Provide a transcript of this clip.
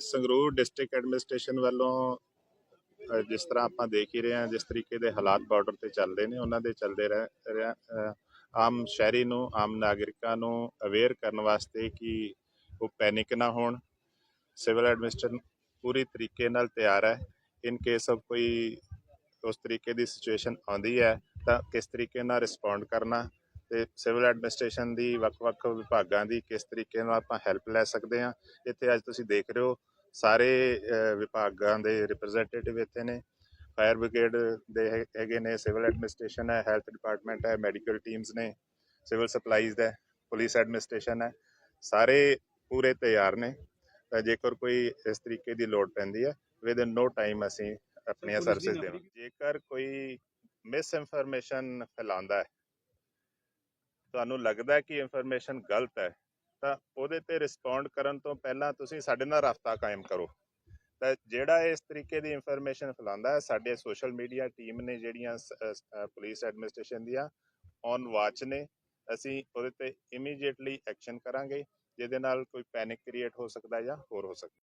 Sangrur district administration ਵੱਲੋਂ ਜਿਸ ਤਰ੍ਹਾਂ ਆਪਾਂ ਦੇਖ ਹੀ ਰਹੇ ਹਾਂ, ਜਿਸ ਤਰੀਕੇ ਦੇ ਹਾਲਾਤ ਬਾਰਡਰ ਤੇ ਚੱਲਦੇ ਨੇ, ਉਹਨਾਂ ਦੇ ਚੱਲਦੇ ਰਹਿ, ਰਿਹਾ ਆਮ ਸ਼ਹਿਰੀ ਨੂੰ, ਆਮ ਨਾਗਰਿਕਾਂ ਨੂੰ ਅਵੇਅਰ ਕਰਨ ਵਾਸਤੇ ਕਿ ਉਹ ਪੈਨਿਕ ਨਾ ਹੋਣ। ਸਿਵਲ ਐਡਮਿਨਿਸਟ੍ਰੇਸ਼ਨ ਪੂਰੀ ਤਰੀਕੇ ਨਾਲ ਤਿਆਰ ਹੈ। ਇਨ ਕੇਸ ਆਫ ਕੋਈ ਉਸ ਤਰੀਕੇ ਦੀ ਸਿਚੁਏਸ਼ਨ ਆਉਂਦੀ ਹੈ, ਤਾਂ ਕਿਸ ਤਰੀਕੇ ਨਾਲ ਰਿਸਪੌਂਡ ਕਰਨਾ ਤੇ ਸਿਵਲ ਐਡਮਿਨਿਸਟ੍ਰੇਸ਼ਨ ਦੀ ਵੱਖ-ਵੱਖ ਵਿਭਾਗਾਂ ਦੀ ਕਿਸ ਤਰੀਕੇ ਨਾਲ ਆਪਾਂ ਹੈਲਪ ਲੈ ਸਕਦੇ ਹਾਂ ਇੱਥੇ ਅੱਜ ਤੁਸੀਂ ਦੇਖ ਰਹੇ ਹੋ ਸਾਰੇ ਵਿਭਾਗਾਂ ਦੇ ਰਿਪਰੈਜ਼ੈਂਟੇਟਿਵ ਇੱਥੇ ਨੇ ਫਾਇਰ ਬ੍ਰਿਗੇਡ ਦੇ ਹੈਗੇ ਨੇ ਸਿਵਲ ਐਡਮਿਨਿਸਟ੍ਰੇਸ਼ਨ ਹੈ ਹੈਲਥ ਡਿਪਾਰਟਮੈਂਟ ਹੈ ਮੈਡੀਕਲ ਟੀਮਸ ਨੇ ਸਿਵਲ ਸਪਲਾਈਜ਼ ਹੈ ਪੁਲਿਸ ਐਡਮਿਨਿਸਟ੍ਰੇਸ਼ਨ ਹੈ ਸਾਰੇ ਪੂਰੇ ਤਿਆਰ ਨੇ ਤਾਂ ਜੇਕਰ ਕੋਈ ਇਸ ਤਰੀਕੇ ਦੀ ਲੋੜ ਪੈਂਦੀ ਹੈ ਵਿਦ ਇਨ ਨੋ ਟਾਈਮ ਅਸੀਂ ਆਪਣੀਆਂ ਦੀ ਸਰਵਿਸ ਦੇਵਾਂਗੇ। ਜੇਕਰ ਕੋਈ ਮਿਸ ਇਨਫੋਰਮੇਸ਼ਨ ਫੈਲਾਉਂਦਾ ਹੈ ਤੁਹਾਨੂੰ ਲੱਗਦਾ ਕਿ ਇਨਫੋਰਮੇਸ਼ਨ ਗਲਤ ਹੈ, ਤਾਂ ਉਹਦੇ ਤੇ ਰਿਸਪੌਂਡ ਕਰਨ ਤੋਂ ਪਹਿਲਾਂ ਤੁਸੀਂ ਸਾਡੇ ਨਾਲ ਰਾਬਤਾ ਕਾਇਮ ਕਰੋ। ਤਾਂ ਜਿਹੜਾ ਇਸ ਤਰੀਕੇ ਦੀ ਇਨਫੋਰਮੇਸ਼ਨ ਫੈਲਾਉਂਦਾ ਹੈ, ਸਾਡੇ ਸੋਸ਼ਲ ਮੀਡੀਆ ਟੀਮ ਨੇ ਜਿਹੜੀਆਂ ਪੁਲਿਸ ਐਡਮਿਨਿਸਟ੍ਰੇਸ਼ਨ ਦੀਆਂ ਔਨ ਵਾਚ ਨੇ, ਅਸੀਂ ਉਹਦੇ ਤੇ ਇਮੀਡੀਏਟਲੀ ਐਕਸ਼ਨ ਕਰਾਂਗੇ, ਜਿਹਦੇ ਨਾਲ ਕੋਈ ਪੈਨਿਕ ਕ੍ਰੀਏਟ ਹੋ ਸਕਦਾ ਜਾਂ ਹੋਰ ਹੋ ਸਕਦਾ।